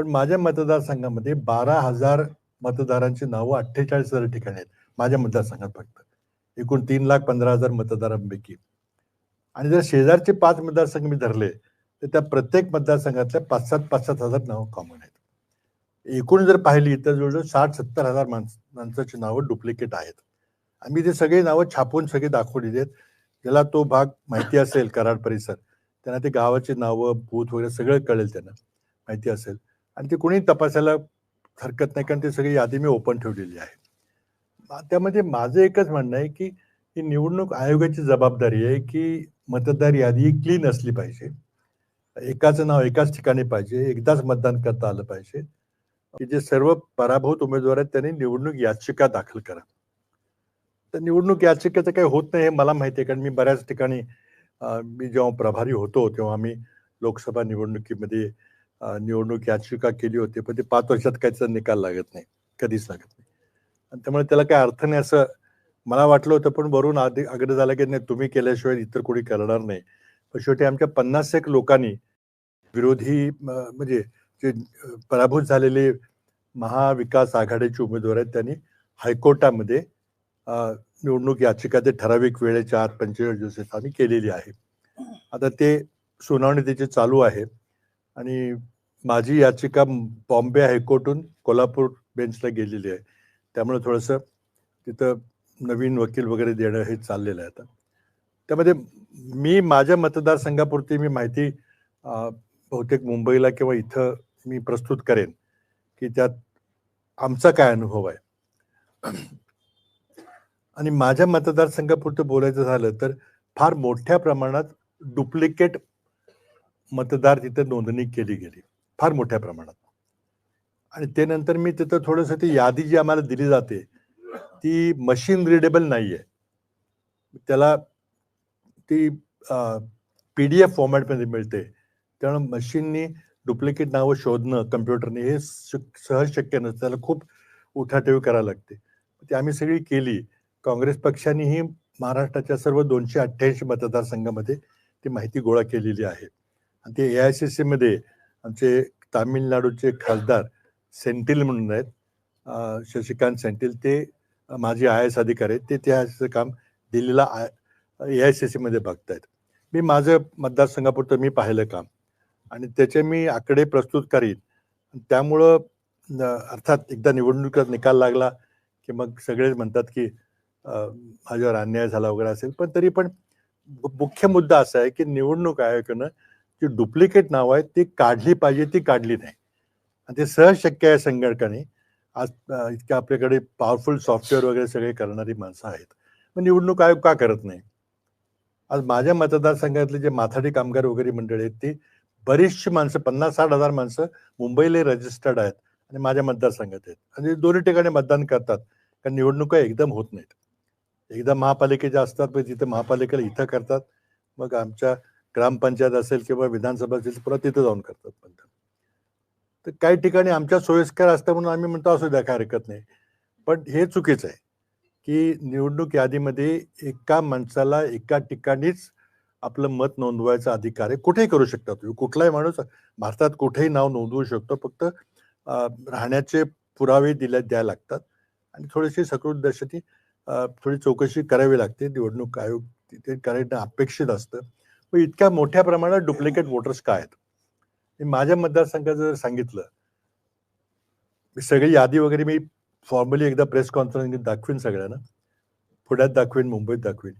पण माझ्या मतदारसंघामध्ये बारा हजार मतदारांची नावं अठ्ठेचाळीस हजार ठिकाणी आहेत. माझ्या मतदारसंघात फक्त. एकूण तीन लाख पंधरा हजार मतदारांपैकी. आणि जर शेजारचे पाच मतदारसंघ मी धरले तर त्या प्रत्येक मतदारसंघातल्या पाच सात पाच सात हजार नावं कॉमन आहेत. एकूण जर पाहिली तर जवळजवळ साठ सत्तर हजार माणस माणसाची नावं डुप्लिकेट आहेत. आम्ही ते सगळे नावं छापून सगळे दाखवलेली आहेत. ज्याला तो भाग माहिती असेल कराड परिसर त्यांना ते गावाची नावं भूत वगैरे सगळं कळेल त्यांना. माहिती असेल. आणि ते कोणी तपासायला हरकत नाही कारण ते सगळी यादी मी ओपन ठेवलेली आहे. त्यामध्ये माझं एकच म्हणणं आहे की ही निवडणूक आयोगाची जबाबदारी आहे की मतदार यादी ही क्लीन असली पाहिजे. एकाचं नाव एकाच ठिकाणी पाहिजे एकदाच मतदान करता आलं पाहिजे. की जे सर्व पराभूत उमेदवार आहेत त्यांनी निवडणूक याचिका दाखल करा. तर निवडणूक याचिकेचं काही होत नाही हे मला माहिती आहे कारण मी बऱ्याच ठिकाणी मी जेव्हा प्रभारी होतो तेव्हा आम्ही लोकसभा निवडणुकीमध्ये निवडणूक याचिका केली होती पण ते पाच वर्षात काहीचा निकाल लागत नाही कधीच लागत नाही. आणि त्यामुळे त्याला काही अर्थ नाही असं मला वाटलं होतं पण वरून आधी अग्र झालं की नाही तुम्ही केल्याशिवाय इतर कोणी करणार नाही. पण शेवटी आमच्या पन्नास एक लोकांनी विरोधी म्हणजे जे पराभूत झालेले महाविकास आघाडीचे उमेदवार आहेत त्यांनी हायकोर्टामध्ये निवडणूक याचिका ते ठराविक वेळेच्या आत पंचेचाळीस दिवसात आम्ही केलेली आहे. आता ते सुनावणी त्याची चालू आहे आणि माझी याचिका बॉम्बे हायकोर्टहून कोल्हापूर बेंचला गेलेली आहे. त्यामुळे थोडंसं तिथं नवीन वकील वगैरे देणं हे चाललेलं आहे आता. त्यामध्ये मी माझ्या मतदारसंघापुरती मी माहिती बहुतेक मुंबईला किंवा इथं मी प्रस्तुत करेन की त्यात आमचा काय अनुभव आहे. आणि माझ्या मतदारसंघापुरतं बोलायचं झालं तर फार मोठ्या प्रमाणात डुप्लिकेट मतदार तिथे नोंदणी केली गेली. फार मोठ्या प्रमाणात. आणि ते नंतर मी तिथं थोडंसं ती यादी जी आम्हाला दिली जाते ती मशीन रिडेबल नाही आहे त्याला ती पी डी एफ फॉर्मॅटमध्ये मिळते. त्यामुळे मशीननी डुप्लिकेट नावं शोधणं कम्प्युटरने हे शक- सहज शक्य नसतं. त्याला खूप उठाठेवी करायला लागते. ती आम्ही सगळी केली. काँग्रेस पक्षानेही महाराष्ट्राच्या सर्व दोनशे अठ्ठ्याऐंशी मतदारसंघामध्ये ती माहिती गोळा केलेली आहे. आणि ते ए आय सी सीमध्ये आमचे तामिळनाडूचे खासदार सेंटिल म्हणून आहेत. शशिकांत सेंटिल ते माझे आय एस अधिकारी आहेत. ते त्या काम दिल्लीला आय ए आय सी सीमध्ये बघतायत. मी माझं मतदारसंघापुरतं मी पाहिलं काम. आणि त्याचे मी आकडे प्रस्तुत करीन. त्यामुळं अर्थात एकदा निवडणुकीत निकाल लागला की मग सगळेच म्हणतात की माझ्यावर अन्याय झाला वगैरे असेल. पण तरी पण मुख्य मुद्दा असा आहे की निवडणूक आयोगानं जी डुप्लिकेट नावं आहेत ती काढली पाहिजे ती काढली नाही. आणि ते सहज शक्य आहे संगणकाने. आज इतक्या आपल्याकडे पॉवरफुल सॉफ्टवेअर वगैरे सगळे करणारी माणसं आहेत. मग निवडणूक आयोग का करत नाही? आज माझ्या मतदारसंघातले जे माथाडी कामगार वगैरे मंडळी आहेत ती बरीचशी माणसं पन्नास साठ हजार माणसं मुंबईला रजिस्टर्ड आहेत आणि माझ्या मतदारसंघात आहेत. आणि दोन्ही ठिकाणी मतदान करतात. कारण निवडणुका एकदम होत नाहीत. एकदा महापालिकेच्या असतात पण तिथं महापालिकेला इथं करतात. मग आमच्या ग्रामपंचायत असेल किंवा विधानसभा असेल पुन्हा तिथं जाऊन करतात मतदान तर काही ठिकाणी आमच्या सोयीस्कर असतं म्हणून आम्ही म्हणतो असू द्या काय हरकत नाही. पण हे चुकीचं आहे की निवडणूक यादीमध्ये एका माणसाला एका ठिकाणीच आपलं मत नोंदवायचा अधिकार आहे. कुठेही करू शकता तुम्ही. कुठलाही माणूस भारतात कुठेही नाव नोंदवू शकतो. फक्त राहण्याचे पुरावे दिल्या द्यायला लागतात. आणि थोडीशी सकृतदर्शनी थोडी चौकशी करावी लागते. निवडणूक आयोग तिथे करायला अपेक्षित असतं. मग इतक्या मोठ्या प्रमाणात डुप्लिकेट वोटर्स काय आहेत? माझ्या मतदारसंघाचं जर सांगितलं सगळी यादी वगैरे मी फॉर्मली एकदा प्रेस कॉन्फरन्स दाखवीन सगळ्यांना. पुण्यात दाखवीन मुंबईत दाखवीन.